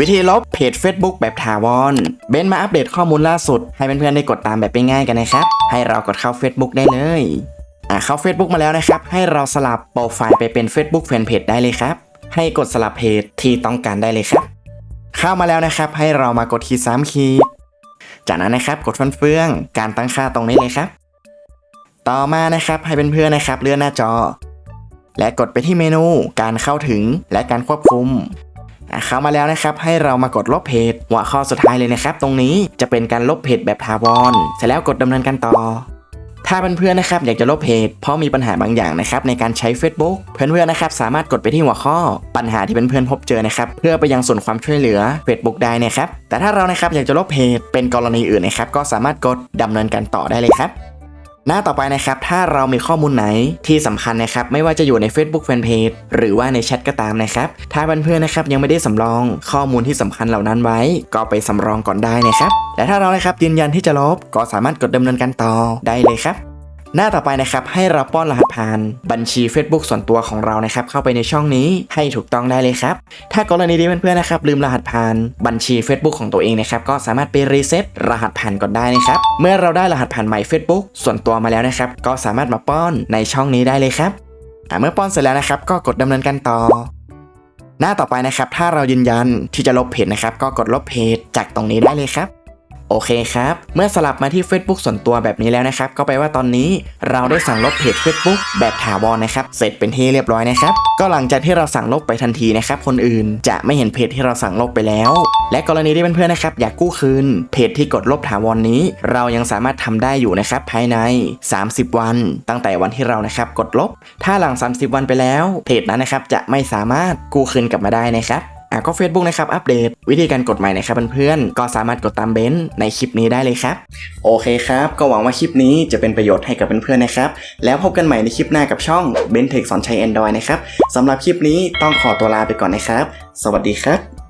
วิธีลบเพจ Facebook แบบถาวร เบนมาอัปเดตข้อมูลล่าสุด ให้เพื่อนๆได้กดตามแบบง่ายๆกันนะครับ ให้เรากดเข้า Facebook ได้เลยอะเข้า Facebook มาแล้วนะครับ ให้เราสลับโปรไฟล์ไปเป็น Facebook Fanpage ได้เลยครับ ให้กดสลับเพจที่ต้องการได้เลยครับ เข้ามาแล้วนะครับ ให้เรามากดคีย์ซ้ำคีย์จากนั้นนะครับกดฟันเฟืองการตั้งค่าตรงนี้เลยครับ ต่อมานะครับให้เพื่อนๆนะครับเลื่อนหน้าจอ และกดไปที่เมนูการเข้าถึงและการควบคุม เข้ามาแล้วนะครับ ให้เรามากดลบเพจหัวข้อสุดท้ายเลยนะครับ ตรงนี้จะเป็นการลบเพจแบบถาวรเสร็จแล้วกดดำเนินการต่อถ้าเพื่อนๆนะครับอยากจะลบเพจเพราะมีปัญหาบางอย่างนะครับในการใช้ Facebook เพื่อนๆนะครับสามารถกดไปที่หัวข้อ ปัญหาที่เพื่อนๆพบเจอนะครับเพื่อไปยังส่วนความช่วยเหลือ Facebook ได้นะครับแต่ถ้าเรานะครับอยากจะลบเพจเป็นกรณีอื่นนะครับก็สามารถกดดำเนินการต่อได้เลยครับ หน้าต่อไปนะครับ ถ้าเรามีข้อมูลไหนที่สำคัญนะครับ ไม่ว่าจะอยู่ใน Facebook Fanpage หรือว่าในแชทก็ตามนะครับ ถ้าเพื่อนๆนะครับยังไม่ได้สำรองข้อมูลที่สำคัญเหล่านั้นไว้ ก็ไปสำรองก่อนได้นะครับ และถ้าเรานะครับยืนยันที่จะลบก็สามารถกดดำเนินการต่อได้เลยครับ หน้าต่อไปนะครับให้เราป้อนรหัสผ่านบัญชี Facebook ส่วนตัวของเรานะครับเข้าไปในช่องนี้ให้ถูกต้องได้เลยครับ ถ้ากรณีที่เพื่อนๆนะครับลืมรหัสผ่านบัญชี Facebook ของตัวเองนะครับก็สามารถไปรีเซ็ตรหัสผ่านก่อนได้นะครับเมื่อเราได้รหัสผ่านใหม่ Facebook ส่วนตัวมาแล้วนะครับก็สามารถมาป้อนในช่องนี้ได้เลยครับเมื่อป้อนเสร็จแล้วนะครับก็กดดำเนินการต่อหน้าต่อไปนะครับ ถ้าเรายืนยันที่จะลบเพจนะครับ ก็กดลบเพจจากตรงนี้ได้เลยครับ โอเคครับ เมื่อสลับมาที่ Facebook ส่วนตัวแบบนี้แล้วนะครับ ก็แปลว่าตอนนี้เราได้สั่งลบเพจ Facebook แบบถาวรนะครับ เสร็จเป็นที่เรียบร้อยนะครับ ก็หลังจากที่เราสั่งลบไปทันทีนะครับ คนอื่นจะไม่เห็นเพจที่เราสั่งลบไปแล้ว และกรณีที่เพื่อนๆนะครับ อยากกู้คืน เพจที่กดลบถาวรนี้ เรายังสามารถทำได้อยู่นะครับภายใน 30 วัน ตั้งแต่วันที่เรานะครับกดลบ ถ้าหลัง 30 วันไปแล้ว เพจนั้นนะครับจะไม่สามารถกู้คืนกลับมาได้นะครับ อะก็ Facebook นะครับอัปเดตวิธีการกดใหม่นะครับเพื่อนๆก็สามารถกดตามเบนซ์ในคลิปนี้ได้เลยครับ โอเคครับ ก็หวังว่าคลิปนี้จะเป็นประโยชน์ให้กับเพื่อนๆนะครับ แล้วพบกันใหม่ในคลิปหน้ากับช่องเบนเทคสอนใช้ Android นะครับสำหรับคลิปนี้ต้องขอตัวลาไปก่อนนะครับ สวัสดีครับ